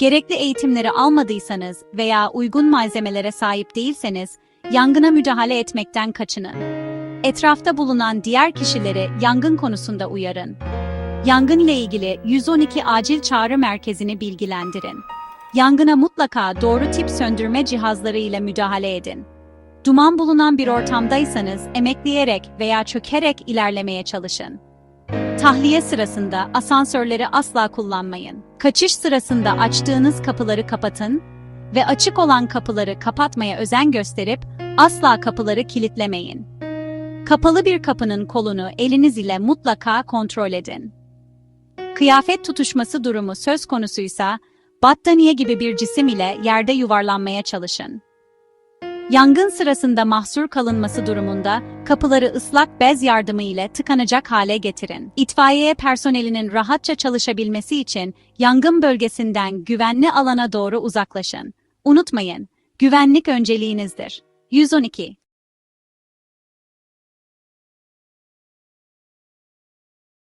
Gerekli eğitimleri almadıysanız veya uygun malzemelere sahip değilseniz, yangına müdahale etmekten kaçının. Etrafta bulunan diğer kişileri yangın konusunda uyarın. Yangın ile ilgili 112 acil çağrı merkezini bilgilendirin. Yangına mutlaka doğru tip söndürme cihazları ile müdahale edin. Duman bulunan bir ortamdaysanız emekleyerek veya çökerek ilerlemeye çalışın. Tahliye sırasında asansörleri asla kullanmayın. Kaçış sırasında açtığınız kapıları kapatın ve açık olan kapıları kapatmaya özen gösterip asla kapıları kilitlemeyin. Kapalı bir kapının kolunu eliniz ile mutlaka kontrol edin. Kıyafet tutuşması durumu söz konusuysa, battaniye gibi bir cisim ile yerde yuvarlanmaya çalışın. Yangın sırasında mahsur kalınması durumunda kapıları ıslak bez yardımı ile tıkanacak hale getirin. İtfaiye personelinin rahatça çalışabilmesi için yangın bölgesinden güvenli alana doğru uzaklaşın. Unutmayın, güvenlik önceliğinizdir. 112